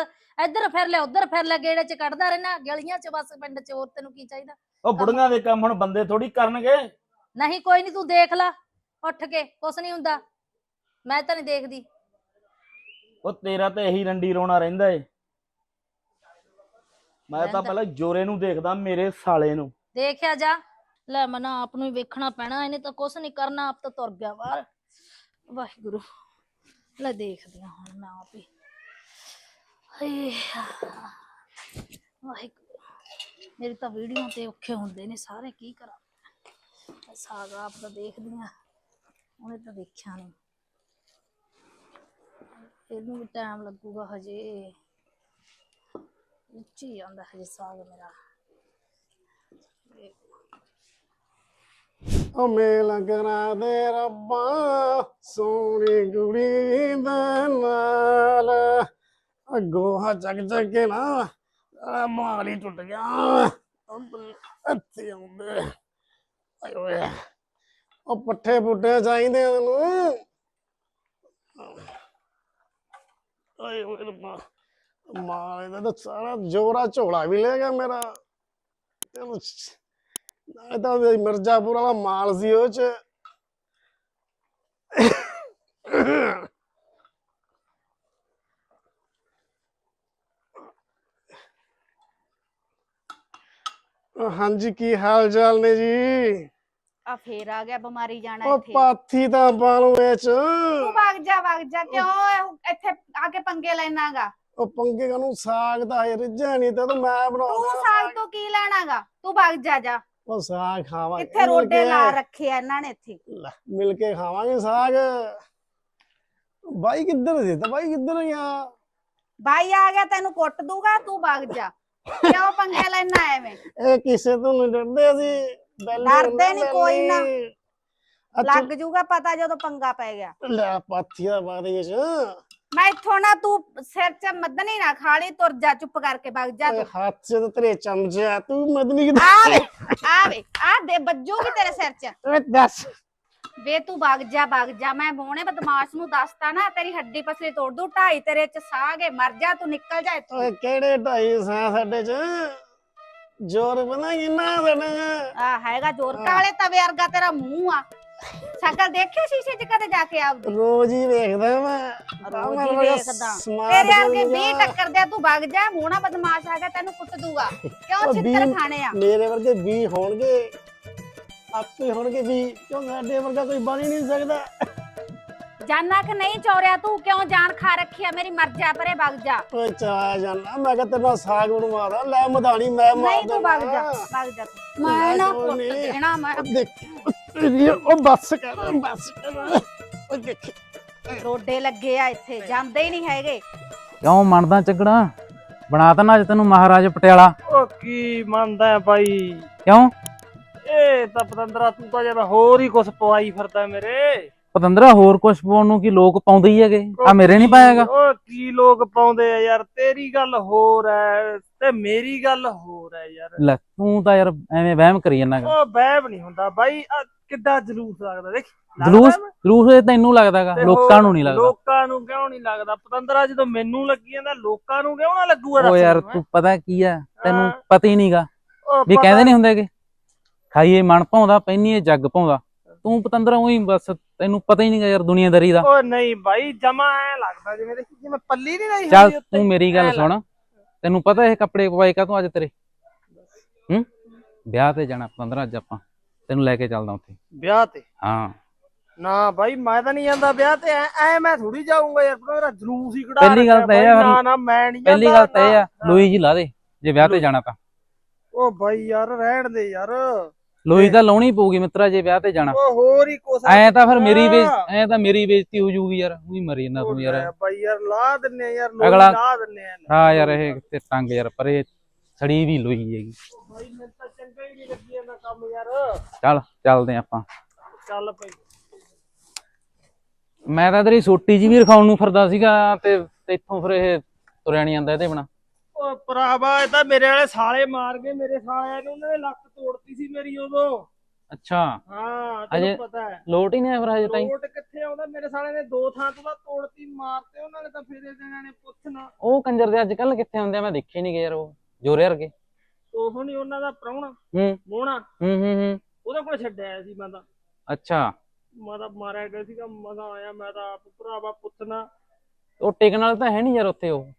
ਇੱਧਰ ਫਿਰ ਲੈ ਉੱਧਰ ਫਿਰ ਲੈ ਗੇੜੇ ਚ ਕੱਢਦਾ ਰਹਿਣਾ ਗਲੀਆਂ ਚ ਬਸ ਪਿੰਡ ਚ ਹੋਰ ਤੈਨੂੰ ਕੀ ਚਾਹੀਦਾ? ਉਹ ਬੁੜੀਆਂ ਦੇ ਕੰਮ ਹੁਣ ਬੰਦੇ ਥੋੜੀ ਕਰਨਗੇ। ਨਹੀਂ ਕੋਈ ਨਹੀਂ ਤੂੰ ਦੇਖ ਲੈ ਉੱਠ ਕੇ ਕੁਛ ਨਹੀਂ ਹੁੰਦਾ। ਮੈਂ ਤਾਂ ਨਹੀਂ ਦੇਖਦੀ। ਉਹ ਤੇਰਾ ਤਾਂ ਇਹੀ ਰੰਡੀ ਰੋਣਾ ਰਹਿੰਦਾ ਏ। ਮੈਂ ਤਾਂ ਰਹਿੰਦਾ। ਪਹਿਲਾਂ ਜੋਰੇ ਨੂੰ ਦੇਖਦਾ ਮੇਰੇ ਸਾਲੇ ਨੂੰ। ਦੇਖਿਆ ਜਾ। ਲੈ ਮਨਾ ਆਪ ਨੂੰ ਹੀ ਵੇਖਣਾ ਪੈਣਾ ਇਹਨੇ ਤਾਂ ਕੁਛ ਨਹੀਂ ਕਰਨਾ ਆਪ ਤਾਂ ਤੁਰ ਗਿਆ ਬਾਹਰ। ਵਾਹਿਗੁਰੂ। ਲੈ ਦੇਖਦੀ ਹਾਂ ਹੁਣ ਮੈਂ ਆਪ ਹੀ। ਹੇ ਵਾਹਿਗੁਰੂ ਮੇਰੀ ਤਾਂ ਵੀਡੀਓ ਤੇ ਔਖੇ ਹੁੰਦੇ ਨੇ ਸਾਰੇ, ਕੀ ਕਰਾਂ? ਮੈਂ ਆਪ ਤਾਂ ਦੇਖਦੀ ਹਾਂ ਉਹਨੇ ਤਾਂ ਦੇਖਿਆ ਨਹੀਂ ਇਹਨੂੰ ਵੀ ਟਾਈਮ ਲੱਗੂਗਾ ਹਜੇ। ਉੱਚੀ ਆਉਂਦਾ ਹਜੇ ਸਾਗ ਮੇਰਾ। ਓ ਮੇਲ ਕਰਾ ਦੇ ਰੱਬਾ, ਸੋਹਣੀ ਕੁੜੀ ਦੇ ਨਾਲ। ਅੱਗੋਂ ਹਾ ਚੱਕ ਚੱਕ ਕੇ ਨਾ ਆ ਮਾਲੀ ਟੁੱਟ ਗਿਆ। ਅੱਥੇ ਆਉਂਦੇ। ਆਏ ਓਏ। ਉਹ ਪੱਠੇ ਪੁੱਠੇ ਚਾਹੀਦੇ ਉਹਨੂੰ। ਆਏ ਓਏ ਰੱਬਾ। ਮਾਲੇ ਦਾ ਤਾਂ ਸਾਰਾ ਜੋਰਾ ਝੋਲਾ ਵੀ ਲੈ ਗਿਆ ਮੇਰਾ। ਚਲੋ ਇਹ ਤਾਂ ਮਿਰਜ਼ਾਪੁਰ ਵਾਲਾ ਮਾਲ ਸੀ ਉਹ ਚ। ਹਾਂਜੀ ਕੀ ਹਾਲ ਚਾਲ ਨੇ ਜੀ? ਆ ਫੇਰ ਆ ਗਿਆ ਬਿਮਾਰੀ ਜਾਣਾ ਉਹ ਇੱਥੇ। ਪਾਥੀ ਤਾਂ ਪਾਲੂ ਵਿੱਚ ਤੂੰ ਵਗ ਜਾ ਵਗ ਜਾ ਕਿਉਂ ਇਹ ਇੱਥੇ ਆ ਕੇ ਪੰਗੇ ਲੈਣਾਗਾ। ਉਹ ਪੰਗੇ ਨੂੰ ਸਾਗ ਤਾਂ ਇਹ ਰਿੱਝਿਆ ਨਹੀਂ ਤਾਂ ਮੈਂ ਤੂੰ ਬਣਾਉਂਦਾ ਸਾਗ ਤੋਂ ਕੀ ਲੈਣਾਗਾ? ਤੂੰ ਵਗ ਜਾ ਜਾ। ਉਹ ਸਾਗ ਖਾਵਾਂਗੇ ਇੱਥੇ ਮਿਲ ਰੋਡੇ ਕੇ। ਲਾ ਰੱਖੇ ਆ ਇਹਨਾਂ ਨੇ ਇੱਥੇ। ਲੈ, ਮਿਲ ਕੇ ਖਾਵਾਂਗੇ ਸਾਗ। ਬਾਈ ਕਿੱਧਰ ਸੀ? ਤਾਂ ਬਾਈ ਕਿੱਧਰ ਗਿਆ? ਬਾਈ ਆ ਗਿਆ ਤੈਨੂੰ ਕੁੱਟ ਦੂਗਾ ਤੂੰ ਵਗ ਜਾ। ਕਿਉਂ ਪੰਗੇ ਲੈਣਾ ਐਵੇਂ? ਇਹ ਕਿਸੇ ਤੋਂ ਨਹੀਂ ਡਰਦੇ ਅਸੀਂ ਬੈਲੀ ਡਰਦੇ ਨੀ ਕੋਈ ਨਾ। ਲੱਗ ਜੂਗਾ ਪਤਾ ਜਦੋਂ ਪੰਗਾ ਪੈ ਗਿਆ। ਲੈ ਪਾਥੀ ਦਾ ਬਾਰੇ ਚ ਮੈਂ ਇੱਥੋਂ ਨਾ ਤੂੰ ਸਿਰ 'ਚ ਮੱਦਨੀ ਨਾ ਖਾਲੀ ਤੁਰ ਜਾ ਚੁੱਪ ਕਰਕੇ ਵਗ ਜਾ ਤੂੰ। ਹੱਥ 'ਚ ਤਾਂ ਤੇਰੇ ਚਮਚਾ ਤੂੰ ਮਦਨੀ ਕਿਦਾਂ ਆ ਵੇ ਆ ਵੇ ਆ ਦੇ ਵੱਜੂਗੀ ਤੇਰੇ ਸਿਰ 'ਚ। ਓਏ ਦੱਸ। ਵੇ ਤੂੰ ਵਗ ਜਾ ਵਗ ਜਾ ਮੈਂ ਬੋਣੇ ਬਦਮਾਸ਼ ਨੂੰ ਦੱਸਤਾ ਨਾ ਤੇਰੀ ਹੱਡੀ ਪਸਲੀ ਤੋੜ ਦੂ ਢਾਈ ਤੇਰੇ 'ਚ ਸਾਹ ਗਏ ਮਰ ਜਾ ਤੂੰ ਨਿਕਲ ਜਾ ਇੱਥੋਂ। ਓਏ ਕਿਹੜੇ ਢਾਈ ਸਾਂ ਸਾਡੇ ਚ? ਜ਼ੋਰ ਬਣਾ ਕਿੰਨਾ ਸਾਡੇ ਚ ਆ ਹੈਗਾ ਜ਼ੋਰ। ਕਾਲੇ ਤਵੇ ਵਰਗਾ ਤੇਰਾ ਮੂੰਹ ਆ। ਸ਼ਕਲ ਦੇਖੀ ਸ਼ੀਸ਼ੇ 'ਚ ਕਦੇ ਜਾ ਕੇ ਆਪ ਰੋਜ਼ ਹੀ ਵੇਖਦਾ ਮੈਂ। ਰੋਜ਼ ਹੀ ਵੇਖਦਾ। ਤੇਰੇ ਬਣ 20 ਗਿਆ। ਟੱਕਰ ਦੇ ਤੂੰ ਵਗ ਜਾ ਮੂਣਾ ਬਦਮਾਸ਼ ਹੈਗਾ ਤੈਨੂੰ ਕੁੱਟ ਦੂਗਾ। ਕਿਉਂ ਛਿੱਤਰ ਖਾਣੇ ਆ? ਮੇਰੇ ਵਰਗੇ ਵੀ ਹੋਣਗੇ। ਆਪੇ ਹੋਣਗੇ ਵੀ ਕਿਉਂ ਸਾਡੇ ਵਰਗਾ ਕੋਈ ਬਣ ਹੀ ਨਹੀਂ ਸਕਦਾ? ਜਾਨਾ ਕਿ ਨਹੀਂ ਚੌਰਿਆ ਤੂੰ? ਕਿਉਂ ਜਾਨ ਖਾ ਰੱਖੀ ਆ? ਮੇਰੀ ਮਰ ਜਾ ਪਰੇ ਵਗ ਜਾ। ਓਏ ਚਾ ਜਾਨਾ ਮੈਂ ਕਿਹਾ ਤੇਰੇ ਸਾਗ ਬਣਵਾਦਾ। ਲੈ ਮਧਾਣੀ ਮੈਂ ਮਾਰ ਨਹੀਂ ਤੂੰ ਵਗ ਜਾ। ਵਗ ਜਾ ਤੂੰ। ਮੈਂ ਨਾ ਨੀ। ਦੇਣਾ ਮੈਂ। ਉਹ ਦੇਖ ਤੇਰੀ ਉਹ ਬੱਸ ਕਰ ਬੱਸ ਕਰ। ਉਹ ਦੇਖ। ਰੋਡੇ ਲੱਗੇ ਆ ਇੱਥੇ ਜਾਂਦੇ ਹੀ ਨਹੀਂ ਹੈਗੇ। ਕਿਉਂ ਮੰਨਦਾ ਚੱਗੜਾ ਬਣਾ ਤਾ ਨਾ ਅੱਜ ਤੈਨੂੰ ਮਹਾਰਾਜ ਪਟਿਆਲਾ। ਉਹ ਕੀ ਮੰਨਦਾ ਹੈ ਬਾਈ ਕਿਉਂ? ਇਹ ਤਾਂ ਪਤੰਦਰਾ ਤੂੰ ਤਾਂ ਜਦ ਹੋਰ ਹੀ ਕੁਛ ਪਵਾਈ ਫਿਰਦਾ ਮੇਰੇ। ਪਤੰਦਰਾ ਹੋਰ ਕੁਛ ਪਾਉਣ ਨੂੰ ਕੀ ਲੋਕ ਪਾਉਂਦੇ ਹੀ ਹੈਗੇ? ਆ ਮੇਰੇ ਨਹੀਂ ਪਾਇਆਗਾ ਉਹ ਕੀ ਲੋਕ ਪਾਉਂਦੇ ਆ ਯਾਰ ਤੇਰੀ ਗੱਲ ਹੋਰ ਐ ਤੇ ਮੇਰੀ ਗੱਲ ਹੋਰ ਐ ਯਾਰ। ਲੈ ਤੂੰ ਤਾਂ ਯਾਰ ਐਵੇਂ ਵਹਿਮ ਕਰੀ ਜਾਂਦਾਗਾ ਉਹ ਬੈਬ ਨਹੀਂ ਹੁੰਦਾ ਬਾਈ ਆਹ ਕਿੱਡਾ ਜਲੂਸ ਲੱਗਦਾ ਦੇਖ ਲੱਗਦਾ ਜਲੂਸ ਵਹਿਮ? ਜਲੂਸ ਇਹ ਤੈਨੂੰ ਲੱਗਦਾਗਾ ਤੇ ਲੋਕਾਂ ਹੋਰ ਨੂੰ ਨਹੀਂ ਲੱਗਦਾ। ਲੋਕਾਂ ਨੂੰ ਕਿਉਂ ਨਹੀਂ ਲੱਗਦਾ? ਪਤੰਦਰਾ ਜਦੋਂ ਮੈਨੂੰ ਲੱਗੀ ਜਾਂਦਾ ਲੋਕਾਂ ਨੂੰ ਕਿਉਂ ਨਾ ਲੱਗੂਗਾ? ਦੱਸ ਯਾਰ ਮੈਨੂੰ, ਹੈਂ? ਤੂੰ ਪਤਾ ਕੀ ਆ ਤੈਨੂੰ ਹਾਂ। ਪਤਾ ਹੀ ਨਹੀਂਗਾ ਉਹ ਵੀ ਪਤਾ- ਕਹਿੰਦੇ ਨਹੀਂ ਹੁੰਦੇ ਕਿ ਖਾਈਏ ਮਨ ਭਾਉਂਦਾ ਪੈਣੀਏ ਜੱਗ ਭਾਉਂਦਾ। ਤੂੰ ਪਤੰਦਰਾ ਉਹੀ ਬਸ ਤੈਨੂੰ ਪਤਾ ਹੀ ਨਹੀਂਗਾ ਯਾਰ ਦੁਨੀਆਦਾਰੀ ਦਾ। ਉਹ ਨਹੀਂ ਬਾਈ ਜਮਾ ਐ ਲੱਗਦਾ ਜਿਵੇਂ ਦੇਖੀ ਜਿਵੇਂ ਪੱਲੀ ਨਹੀਂ ਰਹੀ ਚੱਲ। ਤੂੰ ਮੇਰੀ ਗੱਲ ਸੁਣ। ਤੈਨੂੰ ਪਤਾ ਇਹ ਕੱਪੜੇ ਪਵਾਏ ਕਾ ਤੂੰ ਅੱਜ ਤੇਰੇ? ਹੂੰ? ਵਿਆਹ ਤੇ ਜਾਣਾ ਪਤੰਦਰਾ ਅੱਜ ਆਪਾਂ। ਤੈਨੂੰ ਲੈ ਕੇ ਚੱਲਦਾ ਉੱਥੇ। ਵਿਆਹ ਤੇ? ਹਾਂ। ਨਾ ਬਾਈ ਮੈਂ ਤਾਂ ਨਹੀਂ ਜਾਂਦਾ ਵਿਆਹ ਤੇ। ਐ ਮੈਂ ਥੋੜੀ ਜਾਊਂਗਾ ਯਾਰ ਮੇਰਾ ਜਲੂਸ ਹੀ ਕਢਾ ਪਹਿਲੀ ਗੱਲ ਤਾਂ ਇਹ ਆ ਨਾ ਨਾ ਮੈਂ ਨਹੀਂ ਪਹਿਲੀ ਜਾਂਦਾ, ਗੱਲ ਤਾਂ ਇਹ ਆ ਲੋਈ ਜੀ ਲਾ ਦੇ। ਜੇ ਵਿਆਹ ਤੇ। ਜਾਣਾ ਤਾਂ। ਉਹ ਬਾਈ ਯਾਰ ਰਹਿਣ ਦੇ ਯਾਰ। ਲੋਈ ਤਾਂ ਲਾਉਣੀ ਪਊਗੀ ਮਿੱਤਰਾ ਜੇ ਵਿਆਹ ਤੇ ਜਾਣਾ। ਉਹ ਹੋਰ ਹੀ ਕੋਸਾ ਐ ਤਾਂ ਫਿਰ ਮੇਰੀ ਬੇਇੱਜ਼ ਐ ਤਾਂ ਮੇਰੀ ਬੇਇੱਜ਼ਤੀ ਹੋ ਜਾਊਗੀ ਯਾਰ ਉਹੀ ਮਰੀ ਜਾਂਦਾ ਤੂੰ ਯਾਰ। ਬਾਈ ਯਾਰ ਲਾ ਦਿੰਨੇ ਯਾਰ ਅਗਲਾ- ਲਾ ਦਿੰਨੇ ਹਾਂ ਯਾਰ ਇਹ ਤੇ ਟੰਗ ਯਾਰ ਪਰੇ ਸੜੀ ਵੀ ਲੋਈ ਹੈਗੀ। ਬਾਈ ਮੈਨੂੰ ਤਾਂ ਚੰਗਾ ਹੀ ਨਹੀਂ ਲੱਗੀ ਜਾਂਦਾ ਕੰਮ ਯਾਰ। ਚੱਲ ਚੱਲਦੇ ਆਪਾਂ। ਚੱਲ ਪਈ ਮੈਂ ਤਾਂ ਤੇਰੀ ਸੋਟੀ ਜੀ ਵੀ ਰਖਾਉਣ ਨੂੰ ਫਿਰਦਾ ਸੀਗਾ ਤੇ ਇੱਥੋਂ ਫਿਰ ਇਹ ਤੁਰਿਆ ਨਹੀਂ ਜਾਂਦਾ ਇਹਦੇ ਬਣਾ ਉਹ ਭਰਾਵਾ ਇਹ ਤਾਂ ਮੇਰੇ ਵਾਲੇ ਸਾਲੇ ਮਾਰ ਗਏ ਮੇਰੇ ਸਾਲਿਆਂ ਨੇ ਉਹਨਾਂ ਨੇ ਲੱਕ ਤੋੜਤੀ ਸੀ ਮੇਰੀ ਉਦੋਂ। ਅੱਛਾ। ਹਾਂ ਅਜੇ- ਤੈਨੂੰ ਪਤਾ ਹੈ। ਲੋਟ ਹੀ ਨਹੀਂ ਆਇਆ ਫਿਰ ਹਜੇ ਤਾਈਂ? ਲੋਟ ਕਿੱਥੇ ਆਉਂਦਾ? ਮੇਰੇ ਸਾਲੇ ਨੇ ਦੋ ਥਾਂ ਤੋਂ ਤਾਂ ਤੋੜਤੀ ਮਾਰਤੇ ਉਹਨਾਂ ਨੇ ਤਾਂ ਫਿਰ ਇਹਨਾਂ ਨੇ ਪੁੱਛਣਾ। ਉਹ ਕੰਜਰ ਦੇ ਅੱਜ ਕੱਲ ਕਿੱਥੇ ਹੁੰਦੇ ਆ ਮੈਂ ਦੇਖੇ ਨਹੀਂ ਗਏ ਯਾਰ ਉਹ। ਜੋਰੇ ਵਰਗੇ। ਉਹ ਨਹੀਂ ਉਹਨਾਂ ਦਾ ਪ੍ਰਾਹੁਣਾ। ਹੂੰ। ਮੋਹਣਾ। ਹੂੰ ਹੂੰ ਹੂੰ। ਉਹਦੇ ਕੋਲ ਛੱਡਿਆ ਸੀ ਮੈਂ ਤਾਂ। ਅੱਛਾ। ਮੈਂ ਤਾਂ ਮਾਰਿਆ ਗਿਆ ਸੀਗਾ ਮਜ਼ਾ ਆਇਆ ਮੈਂ ਤਾਂ ਆਪ ਭਰਾਵਾ ਪੁੱਛਣਾ। ਉਹ ਟਿਕਣ ਵਾਲਾ ਤਾਂ ਹੈ ਨਹੀਂ ਯਾਰ ਉੱਥੇ ਉਹ।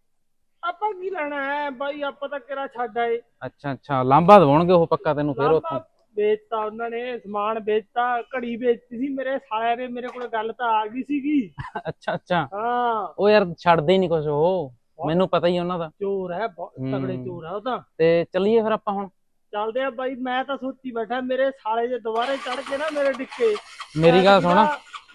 ਆਪਾਂ ਕੀ ਲੈਣਾ ਹੈ? ਬਾਈ ਆਪਾਂ ਤਾਂ ਕਿਹੜਾ ਛੱਡ ਆਏ। ਅੱਛਾ ਅੱਛਾ। ਲਾਂਬਾ ਦਵਾਉਣਗੇ ਉਹ ਪੱਕਾ ਤੈਨੂੰ ਫਿਰ ਉੱਥੋਂ? ਵੇਚਤਾ ਉਹਨਾਂ ਨੇ ਸਮਾਨ ਵੇਚਤਾ ਘੜੀ ਵੇਚਤੀ ਸੀ ਮੇਰੇ ਸਾਲਿਆਂ ਨੇ ਮੇਰੇ ਕੋਲ ਗੱਲ ਤਾਂ ਆ ਗਈ ਸੀਗੀ। [laughs] ਅੱਛਾ ਅੱਛਾ। ਹਾਂ। ਉਹ ਯਾਰ ਛੱਡਦੇ ਹੀ ਨਹੀਂ ਕੁਝ ਉਹ। ਮੈਨੂੰ ਪਤਾ ਹੀ ਉਹਨਾਂ ਦਾ। ਚੋਰ ਹੈ ਬਹੁਤ ਤਗੜੇ। ਚੋਰ ਹੈ ਉਹ ਤਾਂ। ਤੇ ਚੱਲੀਏ ਫਿਰ ਆਪਾਂ ਹੁਣ। ਚੱਲਦੇ ਆ ਬਾਈ ਮੈਂ ਤਾਂ ਸੋਚੀ ਬੈਠਾ ਮੇਰੇ ਸਾਲੇ ਜੇ ਦੁਬਾਰੇ ਚੜ ਕੇ ਨਾ ਮੇਰੇ ਡਿੱਕੇ। ਮੇਰੀ ਗੱਲ ਸੁਣ।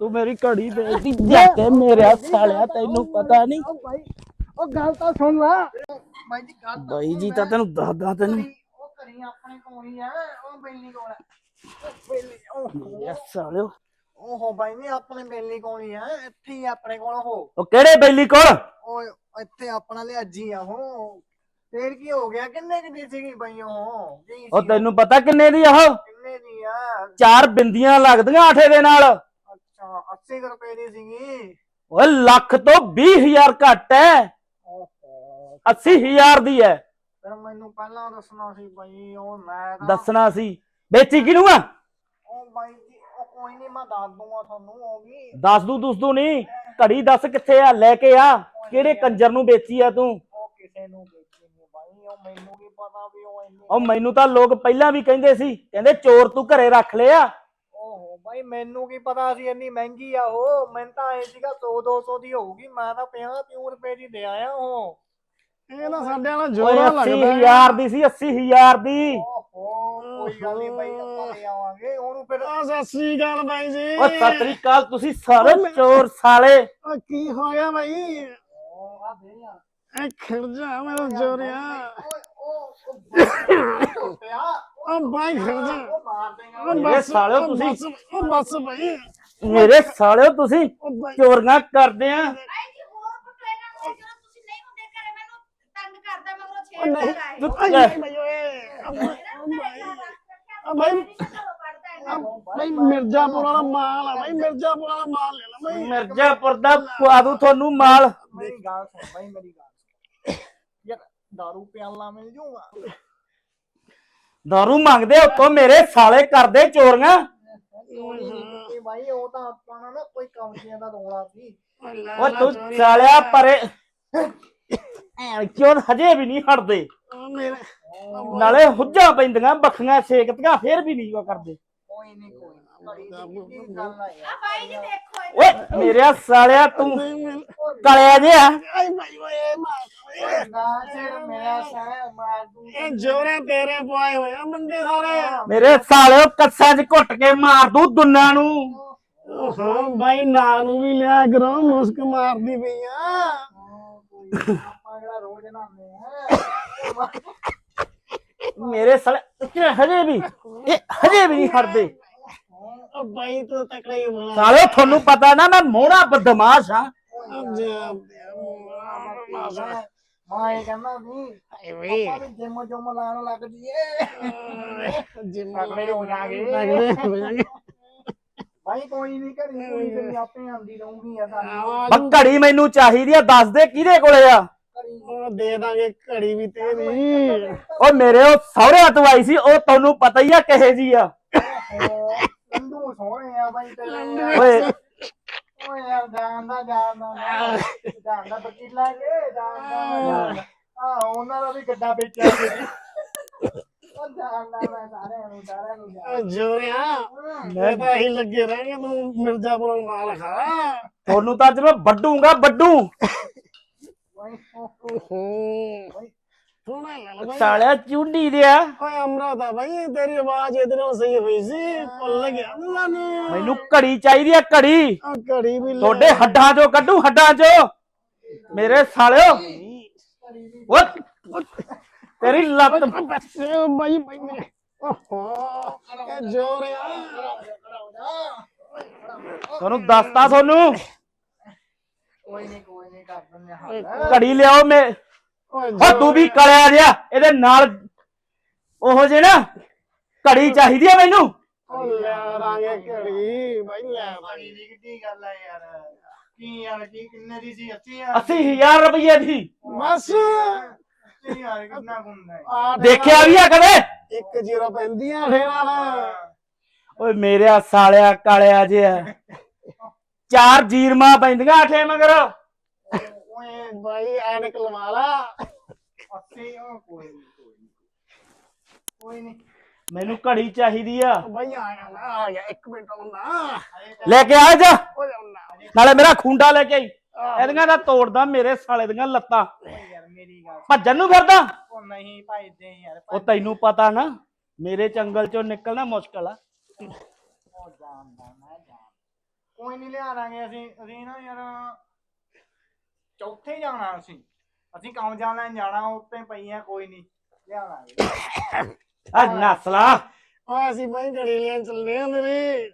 ਤੂੰ ਮੇਰੀ ਘੜੀ ਵੇਚਦੀ ਜਾ ਕੇ ਮੇਰਿਆ ਸਾਲਿਆ ਤੈਨੂੰ ਪਤਾ ਨਹੀਂ। ਉਹ ਬਾਈ ਉਹ ਗੱਲ ਤਾਂ ਸੁਣ ਲਾ। ਬਾਈ ਜੀ ਗੱਲ ਤਾਂ ਬਾਈ ਜੀ। ਤਾਂ ਤੈਨੂੰ ਦੱਸਦਾ ਤੈਨੂੰ ਘਰੀ- ਉਹ ਕਰੀ ਆਪਣੇ ਕੋਲ ਹੀ ਆ ਉਹ ਬੇਲੀ ਕੋਲ ਆ। ਉਹ ਬੇਲੀ ਉਹ ਮੇਰਿਆ ਸਾਲਿਓ ਓਹੋ ਬਾਈ ਨਹੀਂ ਆਪਣੇ ਬੇਲੀ ਕੋਲ ਹੀ ਆ ਇੱਥੇ ਹੀ ਆਪਣੇ ਕੋਲ ਉਹ। ਉਹ ਕਿਹੜੇ ਬੈਲੀ ਕੋਲ? ਓਏ ਇੱਥੇ ਆਪਣਾ ਲਿਆਜੀ ਆ ਉਹ। ਫੇਰ ਕੀ ਹੋ ਗਿਆ ਕਿੰਨੇ ਕਿ ਦੀ ਸੀਗੀ ਬਾਈ ਉਹ? ਉਹ? ਤੈਨੂੰ ਪਤਾ ਕਿੰਨੇ ਦੀ ਆਹ ਕਿੰਨੇ ਦੀ ਆ? ਚਾਰ ਬਿੰਦੀਆਂ ਲੱਗਦੀਆਂ ਆਠੇ ਦੇ ਨਾਲ। ਅੱਛਾ 80 ਕੁ ਰੁਪਏ ਦੀ ਸੀਗੀ। ਓਏ ਲੱਖ ਤੋਂ 20000 ਘੱਟ ਹੈ ਓਹੋ। 80000 ਦੀ ਹੈ ਫਿਰ ਮੈਨੂੰ ਪਹਿਲਾਂ ਦੱਸਣਾ ਸੀ ਬਾਈ ਉਹ ਮੈਂ ਦੱਸਣਾ ਸੀ। ਵੇਚੀ ਕਿਨੂੰ ਆ? ਉਹ ਬਾਈ ਜੀ ਉਹ ਕੋਈ ਨਹੀਂ ਮੈਂ ਦੱਸ ਦੂੰਗਾ ਤੁਹਾਨੂੰ ਉਹ ਵੀ। ਦੱਸ ਦੂ ਦੁਸ ਦੂ ਨਹੀਂ ਘੜੀ ਦੱਸ ਕਿੱਥੇ ਆ ਲੈ ਕੇ ਆ। ਕਿਹੜੇ ਕੰਜਰ ਨੂੰ ਵੇਚੀ ਆ ਤੂੰ? ਉਹ ਕਿਸੇ ਨੂੰ ਵੇਚੀ ਨਹੀਂ ਬਾਈ ਉਹ ਮੈਨੂੰ ਕੀ ਪਤਾ ਵੀ ਉਹ ਇੰਨੀ ਉਹ ਮੈਨੂੰ ਤਾਂ ਲੋਕ ਪਹਿਲਾਂ ਵੀ ਕਹਿੰਦੇ ਸੀ ਕਹਿੰਦੇ ਚੋਰ ਤੂੰ ਘਰੇ ਰੱਖ ਲਿਆ। ਬਾਈ ਮੈਨੂੰ ਕੀ ਪਤਾ ਸੀ ਇੰਨੀ ਮਹਿੰਗੀ ਆ ਉਹ ਮੈਨੂੰ ਤਾਂ ਐ ਸੀਗਾ 100 200 ਦੀ ਹੋਊਗੀ ਮੈਂ ਤਾਂ 50 30 ਰੁਪਏ ਦੀ ਦੇ ਆਇਆ ਉਹ ਇਹ ਤਾਂ ਸਾਡੇ ਨਾਲ ਓਏ ਜੋਰਾ ਲੱਗਦਾ 80000 ਦੀ ਸੀ 80000 ਦੀ ਓਹੋ ਕੋਈ ਗੱਲ ਨਹੀਂ ਬਾਈ ਆਪਾਂ ਲੈ ਆਵਾਂਗੇ ਉਹਨੂੰ ਫਿਰ ਆ ਸਤਿ ਸ੍ਰੀ ਅਕਾਲ ਬਾਈ ਜੀ ਓ ਸਤਿ ਸ੍ਰੀ ਅਕਾਲ ਤੁਸੀਂ ਸਾਰੇ ਚੋਰ ਸਾਲੇ ਓ ਕੀ ਹੋ ਗਿਆ ਬਾਈ ਉਹ ਆ ਦੇ ਯਾਰ ਐ ਖੜ ਜਾ ਮੇਰਾ ਜੋਰਿਆ ਓਏ ਉਹ ਉਹ ਪਿਆ ਬਾਈ ਉਹ ਮਾਰ ਦੇਗਾ ਓ ਮੇਰੇ ਬਸ ਸਾਲਿਓ ਓ ਤੁਸੀਂ- ਬਸ- ਓ ਬਸ ਬਾਈ। ਮੇਰੇ ਸਾਲਿਓ ਤੁਸੀਂ ਓ ਬਾਈ। ਚੋਰੀਆਂ ਕਰਦੇ ਆ। ਭਾਈ ਜੀ ਹੋਰ ਕੁੱਟੋ ਇਹਨਾਂ ਨੂੰ ਜਦੋਂ ਤੁਸੀਂ ਨਹੀਂ ਹੁੰਦੇ ਘਰੇ ਮੈਨੂੰ ਤੰਗ ਕਰਦਾ ਮਗਰੋਂ ਓ ਛੇੜ ਨਹੀਂ ਲਾਇਆ ਤੂੰ- ਓ ਨਹੀਂ ਬਾਈ ਓਏ। ਓ ਬਾਈ, ਓ ਬਾਈ। ਓ ਬਾਈ ਓ ਬਾਈ ਮਿਰਜ਼ਾਪੁਰ ਵਾਲਾ ਮਾਲ ਆ ਬਾਈ ਮਿਰਜ਼ਾਪੁਰ ਵਾਲਾ ਮਾਲ ਲੈ ਲੈ ਬਾਈ। ਮਿਰਜ਼ਾਪੁਰ ਦਾ ਪਵਾ ਦੂ ਤੁਹਾਨੂੰ ਮਾਲ। ਮੇਰੀ ਗੱਲ ਸੁਣ ਬਾਈ ਮੇਰੀ ਗੱਲ ਸੁਣ। ਯਾਰ ਦਾਰੂ ਪਿਆਲਾ ਮਿਲ ਜੂਗਾ। ਦਾਰੂ ਮੰਗਦੇ ਉੱਤੋਂ ਮੇਰੇ ਸਾਲੇ ਕਰਦੇ ਚੋਰੀਆਂ ਉਹ ਤਾਂ ਆਪਾਂ ਨਾਲ ਨਾ ਕੋਈ ਕੰਪਨੀਆਂ ਦਾ ਰੋਲਾ ਸੀ। ਓ ਤੂੰ ਸਾਲਿਆ ਪਰੇ। ਐ ਕਿਉਂ ਹਜੇ ਵੀ ਨਹੀਂ ਹਟਦੇ? ਨਾਲੇ ਹੁੱਜਾਂ ਪੈਂਦੀਆਂ ਬੱਖੀਆਂ ਸੇਕਤੀਆਂ ਫੇਰ ਵੀ ਨਹੀਂ ਉਹ ਕਰਦੇ। ਕੋਈ ਨਹੀਂ ਕੋਈ ਨੀ, ਆ ਆ ਯਾਰ ਜੀ ਦੇਖੋ ਇਹ ਓਏ ਮੇਰੇ ਸਾਲਿਆ ਤੂੰ ਨਹੀਂ ਕਲਿਆ ਜਿਹਾ ਆਈ ਬਾਈ ਓਏ ਮਾਰ ਨਾ ਸਿਰ ਮੇਰਾ ਸਾਰਾ ਮਾਰ ਦੂੰ ਇਹ ਜੋਰੇ ਤੇਰੇ ਪਵਾਏ ਹੋਏ ਆ ਮੰਦੇ ਸਾਰੇ ਮੇਰੇ ਸਾਲਿਓ ਕੱਸਾਂ 'ਚ ਘੁੱਟ ਕੇ ਮਾਰ ਦੂ ਦੁੰਨਾਂ ਨੂੰ ਹਾਂ ਬਾਈ ਨਾਂ ਨੂੰ ਵੀ ਲਿਆ ਕਰੋ ਮੁਸਕ ਮਾਰਦੀ ਪਈ ਆ ਆਪਾਂ ਜਿਹੜਾ ਰੋਜ਼ ਨਾਂਦੇ ਆ ਮੇਰੇ ਸਾਲੇ ਹਜੇ ਵੀ, ਇਹ ਹਜੇ ਵੀ ਨਹੀਂ ਹਟਦੇ। ਬਾਈ ਤੂੰ ਤਕੜੀ ਬਣਾ ਸਾਲਿਓ ਤੁਹਾਨੂੰ ਪਤਾ ਨਾ ਮੈਂ ਮੋਹਣਾ ਬਦਮਾਸ਼ ਹਾਂ। ਮੈਂ ਇਹ ਕਹਿੰਦਾ ਸੀ ਆਪਾਂ ਵੀ ਜਿਮ ਜੁਮ ਲਾਣ ਲੱਗ ਜੀਏ ਤਕੜੇ ਹੋ ਜਾਗੇ ਭਾਈ ਕੋਈ ਨਹੀਂ ਘੜੀ ਕੋਈ ਤੇ ਆਪੇ ਆਂਦੀ ਰਹੂਗੀ ਆ ਸਾਡੀ ਬਸ ਘੜੀ ਮੈਨੂੰ ਚਾਹੀਦੀ ਆ ਦੱਸ ਦੇ ਕਿਹਦੇ ਕੋਲੇ ਆ? ਉਹ ਦੇ ਦਾਂਗੇ ਘੜੀ ਵੀ ਤੇਰੀ। ਓ ਮੇਰੇ ਉਹ ਸਹੁਰਿਆਂ ਤੋਂ ਆਈ ਸੀ ਉਹ ਤੁਹਾਨੂੰ ਪਤਾ ਹੀ ਆ ਕਿਹੇ ਜੀ ਆ। ਲੰਡੂ ਸੋਹਣੇ ਆ ਬਾਈ ਤੇਰੇ। ਓਏ। ਓਏ ਯਾਰ ਜਾਣਦਾ ਜਾਣਦਾ ਜਾਣਦਾ ਬਕੀਲਾ ਕੇ ਜਾਣਦਾ ਆ ਉਹਨਾਂ ਦਾ ਵੀ ਗੱਡਾ ਵੇਚਿਆ ਸੀ। ਉਹ ਜਾਣਦਾ ਮੈਂ ਸਾਰਿਆਂ ਨੂੰ ਸਾਰਿਆਂ ਨੂੰ ਜਾਣਦਾ ਓ ਜੋਰਿਆ ਮੈਂ ਤਾਂ ਹੀ ਲੱਗੇ ਰਹਿ ਤੂੰ ਮਿਰਜ਼ਾਪੁਰ ਨਾਲ ਖਾ। ਤੁਹਾਨੂੰ ਤਾਂ ਅੱਜ ਮੈਂ ਵੱਡੂਗਾ ਵੱਡੂ। ਓਏ ਬਾਈ। ਸਾਲਿਆ ਚੁੰਡੀ ਦਿਆ। ਓਏ ਅਮਰਤਾ ਬਾਈ ਤੇਰੀ ਆਵਾਜ਼ ਇਹਦੇ ਨਾਲ ਸਹੀ ਹੋਈ ਸੀ। ਭੁੱਲ ਗਿਆ ਮੈਨੂੰ ਮੈਨੂੰ ਘੜੀ ਚਾਹੀਦੀ ਆ ਘੜੀ। ਆ ਘੜੀ ਵੀ ਲੈ। ਤੁਹਾਡੇ ਹੱਡਾਂ ਚੋਂ ਕੱਢੂ ਹੱਡਾਂ ਚੋਂ। ਮੇਰੇ ਸਾਲਿਓ। ਓ ਤੇਰੀ ਲੱਤ। ਬੱਸੇ ਬਾਈ ਬਾਈ ਮੇਰੇ ਓਹੋ ਇਹ ਜੋਰਿਆ ਤੁਹਾਨੂੰ ਦੱਸਤਾ ਤੁਹਾਨੂੰ ਕੋਈ ਨਹੀਂ ਕੋਈ ਨਹੀਂ ਕਰ ਦਿੰਦੇ ਹਾਂ ਘੜੀ ਲਿਆਓ ਮੇ ਓ ਤੂੰ ਵੀ ਕਲਿਆ ਜਿਆ ਇਹਦੇ ਨਾਲ ਉਹੋ ਜੇ ਨਾ ਘੜੀ ਚਾਹੀਦੀ ਆ ਮੈਨੂੰ। ਲੈ ਦਾਂਗੇ ਘੜੀ ਬਾਈ ਲੈ ਦਾਂਗੇ ਦੀ ਕਿੱਡੀ ਗੱਲ ਆ ਯਾਰ। ਕੀ ਯਾਰ ਕੀ ਕਿੰਨੇ ਦੀ ਸੀ? 80000 80000 ਰੁਪਏ ਦੀ। ਬਸ। 80000 ਕਿੰਨਾ ਗੁੰਦਾ ਦੇਖਿਆ ਵੀ ਆ ਕਦੇ? ਇੱਕ ਜ਼ੀਰੋ ਪੈਂਦੀਆਂ ਫੇਰ ਨਾਲ ਓਏ ਮੇਰਿਆ ਸਾਲਿਆ ਕਾਲਿਆ ਜਿਆ ਚਾਰ ਜੀਰਮਾਂ ਪੈਂਦੀਆਂ ਆਠੇ ਮਗਰ। ਓਏ ਬਾਈ ਐਨਕ ਲਵਾ ਲਾ। 80 ਉਹ ਕੋਈ ਨਹੀਂ ਕੋਈ ਨਹੀਂ ਕੋਈ ਨਹੀਂ ਮੈਨੂੰ ਘੜੀ ਚਾਹੀਦੀ ਆ। ਬਾਈ ਆ ਗਿਆ ਮੈਂ ਆ ਗਿਆ ਇੱਕ ਮਿੰਟ ਆਉਣਾ ਲੈ ਕੇ ਆ ਜਾ। ਓਏ ਨਾਲੇ ਮੇਰਾ ਖੁੰਡਾ ਲੈ ਕੇ ਆਈ। ਇਹਦੀਆਂ ਦਾ ਤੋੜਦਾ ਮੇਰੇ ਸਾਲੇ ਦੀਆਂ ਲੱਤਾਂ। ਯਾਰ ਮੇਰੀ ਗੱਲ ਭੱਜਣ ਨੂੰ ਫਿਰਦਾ। ਉਹ ਨਹੀਂ ਭਜਦੇ ਯਾਰ ਉਹ ਤੈਨੂੰ ਪਤਾ ਨਾ ਮੇਰੇ ਜੰਗਲ ਚੋਂ ਨਿਕਲਣਾ ਮੁਸ਼ਕਲ ਆ। ਉਹ ਜਾਣਦਾ ਮੈਂ ਜਾਣ ਕੋਈ ਨਹੀਂ ਲਿਆ ਦਾਂਗੇ ਅਸੀਂ। ਅਸੀਂ ਨਾ ਯਾਰ ਚੌਥੇ ਜਾਣਾ ਅਸੀਂ। ਅਸੀਂ ਕੰਮ ਜਾਣ ਲੈਣ ਜਾਣਾ ਉੱਤੇ ਪਈਆਂ ਕੋਈ ਨਹੀਂ ਲਿਆ ਦਾਂਗੇ ਆ ਨਸਲਾ। ਓਏ ਅਸੀਂ ਬਾਈ ਘੜੀ ਲੈਣ ਚੱਲੇ ਆ ਮੇਰੇ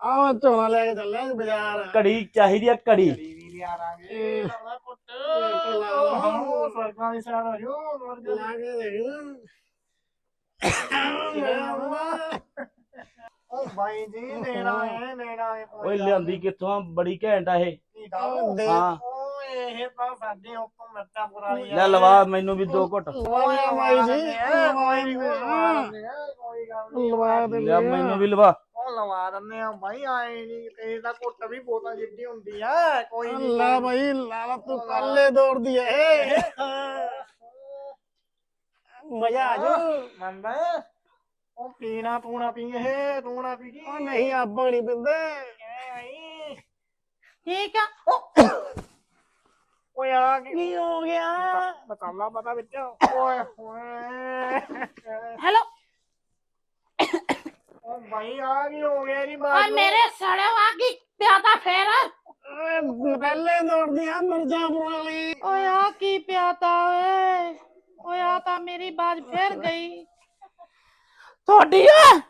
ਆਹ ਝੋਲਾ ਲੈ ਕੇ ਚੱਲੇ ਆ ਬਾਜ਼ਾਰ। ਘੜੀ ਚਾਹੀਦੀ ਆ ਘੜੀ। ਘੜੀ ਵੀ ਲਿਆ ਦਾਂਗੇ ਇਹ- ਲਾਲਾ ਪੁੱਤ। ਇਹ ਲਾਲਾ। ਹਾਂ ਸਵਰਗਾਂ ਦੀ ਸਾਰ ਹੋ ਜੋ ਸਵਰਗ। ਲਾ ਕੇ ਦੇਖ ਉਹ ਬਾਈ ਜੀ ਨੇੜਾ ਹੈ ਨੇੜਾ ਹੈ ਓਏ ਲਿਆਂਦੀ ਕਿੱਥੋਂ ਆ? ਬੜੀ ਘੈਂਟ ਆ ਇਹ। ਉਹ ਦੇ ਹਾਂ। ਇਹ ਤਾਂ ਸਾਡੇ ਉੱਤੋਂ ਮਿਰਚਾਂ ਪੁਰਾਣੀ ਲੈ ਲਵਾ ਮੈਨੂੰ ਵੀ ਦੋ ਘੁੱਟ। ਲਵਾ ਬਾਈ ਜੀ ਲਵਾ ਕੋਈ ਗੱਲ ਨਹੀਂ ਲਵਾ ਦੇ ਲਿਆ ਮੈਨੂੰ ਵੀ ਲਵਾ। ਉਹ ਲਵਾ ਦਿੰਦੇ ਆ ਬਾਈ ਆਏ ਨਹੀਂ ਤੇ ਦਾ ਘੁੱਟ ਵੀ ਬੋਤਲ ਜਿੱਡੀ ਹੁੰਦੀ ਆ ਕੋਈ ਨਹੀਂ ਲਾ ਬਾਈ ਲਾ ਲਾ ਤੂੰ ਕੱਲੇ ਦੌੜਦੀ ਐ ਮਜ਼ਾ ਆ ਜਾਊ। ਮੰਦਾ ਉਹ ਪੀਣਾ ਪੂਣਾ ਪੀ ਇਹ ਤੂੰ ਨਾ ਪੀ ਉਹ ਨਹੀਂ ਆਪਾਂ ਨਹੀਂ ਪਿੰਦੇ। ਠੀਕ ਆ। ਓਏ ਆ ਕੀ ਹੋ ਗਿਆ? ਮਸਾਲਾ ਪਤਾ ਵਿੱਚ। ਓਏ ਹੋਏ। ਹੈਲੋ ਓ ਭਾਈ ਆ ਕੀ ਹੋ ਗਿਆ ਓਏ ਬਾਤ ਮੇਰੇ ਸੜਿਓ ਆ ਗਈ ਪਿਆ ਤਾਂ ਫੇਰ? ਓਏ ਪਹਿਲੇ ਦੌੜਦੀ ਆ ਮਿਰਜ਼ਾਪੁਰ ਵਾਲੀ ਓਏ ਆ ਕੀ ਪਿਆ ਤਾ ਓਏ? ਓਏ ਆ ਤਾਂ ਮੇਰੀ ਬਾਜ ਫੇਰ ਗਈ। ਤੁਹਾਡੀ ਓਏ